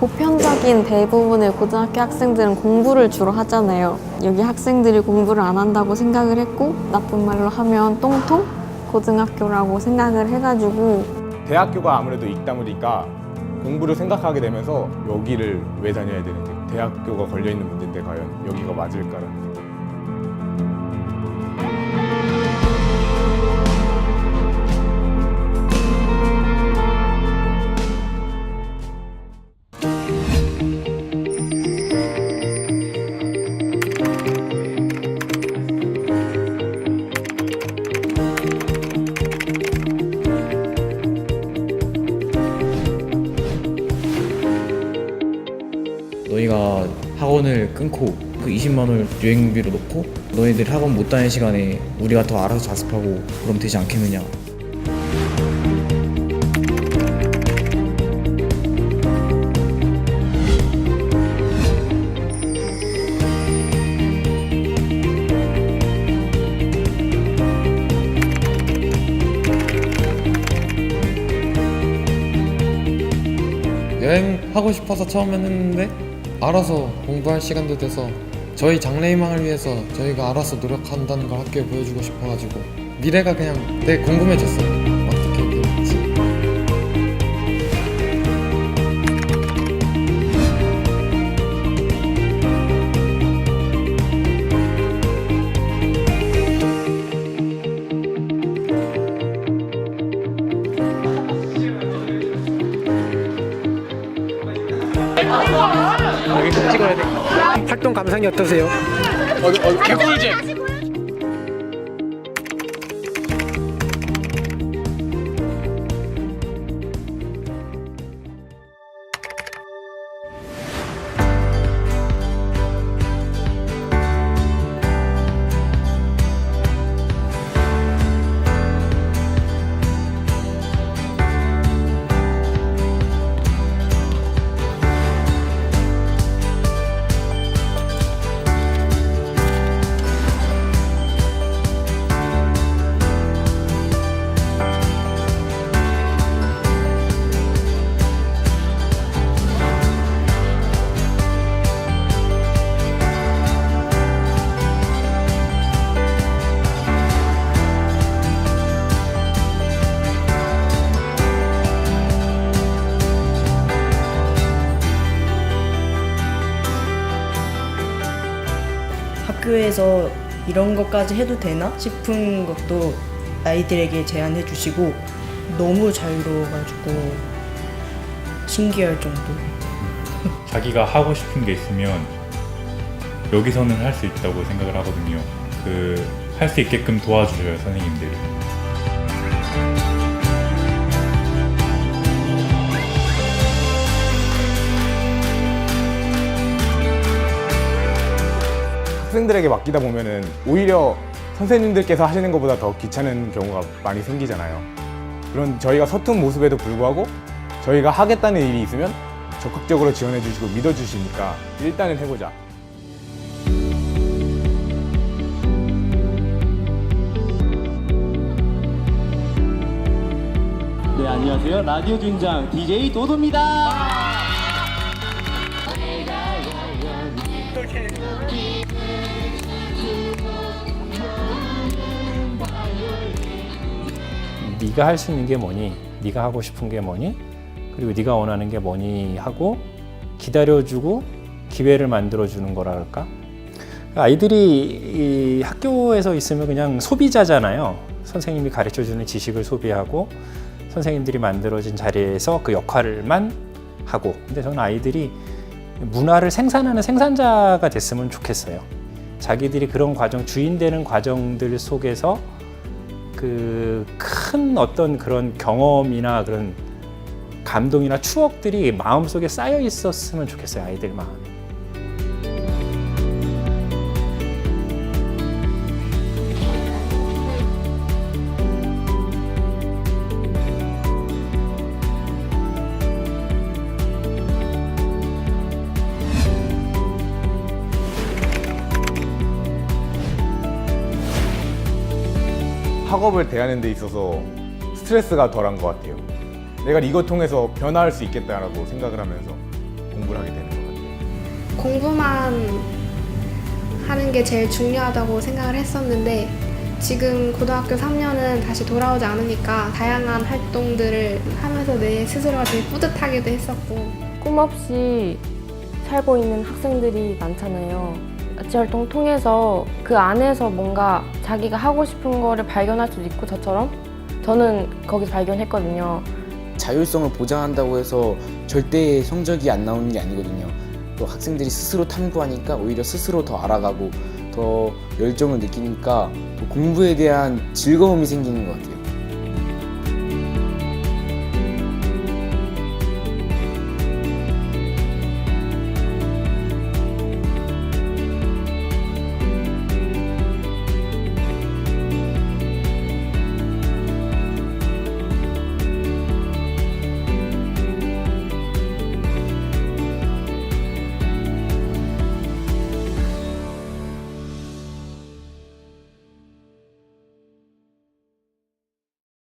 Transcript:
보편적인 대부분의 고등학교 학생들은 공부를 주로 하잖아요. 여기 학생들이 공부를 안 한다고 생각을 했고 나쁜 말로 하면 똥통 고등학교라고 생각을 해가지고 대학교가 아무래도 있다 보니까 공부를 생각하게 되면서 여기를 왜 다녀야 되는지 대학교가 걸려 있는 문제인데 과연 여기가 맞을까라는 원을 끊고 그 20만 원을 여행비로 놓고 너희들 학원 못 다니는 시간에 우리가 더 알아서 자습하고 그럼 되지 않겠느냐. 여행 하고 싶어서 처음엔 했는데 알아서 공부할 시간도 돼서 저희 장래희망을 위해서 저희가 알아서 노력한다는 걸 학교에 보여주고 싶어가지고 미래가 그냥 되게 궁금해졌어요. 활동 감상이 어떠세요? 학교에서 이런 것까지 해도 되나 싶은 것도 아이들에게 제안해 주시고 너무 자유로워가지고 신기할 정도. 자기가 하고 싶은 게 있으면 여기서는 할 수 있다고 생각을 하거든요. 그 할 수 있게끔 도와주셔요 선생님들이. 학생들에게 맡기다 보면은 오히려 선생님들께서 하시는 것보다 더 귀찮은 경우가 많이 생기잖아요. 그런 저희가 서툰 모습에도 불구하고 저희가 하겠다는 일이 있으면 적극적으로 지원해 주시고 믿어 주시니까 일단은 해보자. 네, 안녕하세요. 라디오 중장 DJ 도도입니다. 네가 할 수 있는 게 뭐니? 네가 하고 싶은 게 뭐니? 그리고 네가 원하는 게 뭐니 하고 기다려주고 기회를 만들어주는 거랄까? 아이들이 이 학교에서 있으면 그냥 소비자잖아요. 선생님이 가르쳐주는 지식을 소비하고 선생님들이 만들어진 자리에서 그 역할만 하고. 근데 저는 아이들이 문화를 생산하는 생산자가 됐으면 좋겠어요. 자기들이 그런 과정, 주인 되는 과정들 속에서 그 큰 어떤 그런 경험이나 그런 감동이나 추억들이 마음속에 쌓여 있었으면 좋겠어요 아이들 마음에. 학업을 대하는 데 있어서 스트레스가 덜한 것 같아요. 내가 이것 통해서 변화할 수 있겠다라고 생각을 하면서 공부를 하게 되는 것 같아요. 공부만 하는 게 제일 중요하다고 생각을 했었는데 지금 고등학교 3년은 다시 돌아오지 않으니까 다양한 활동들을 하면서 내 스스로가 되게 뿌듯하기도 했었고 꿈 없이 살고 있는 학생들이 많잖아요. 아치 활동 통해서 그 안에서 뭔가 자기가 하고 싶은 거를 발견할 수도 있고 저처럼 저는 거기서 발견했거든요. 자율성을 보장한다고 해서 절대 성적이 안 나오는 게 아니거든요. 또 학생들이 스스로 탐구하니까 오히려 스스로 더 알아가고 더 열정을 느끼니까 또 공부에 대한 즐거움이 생기는 것 같아요.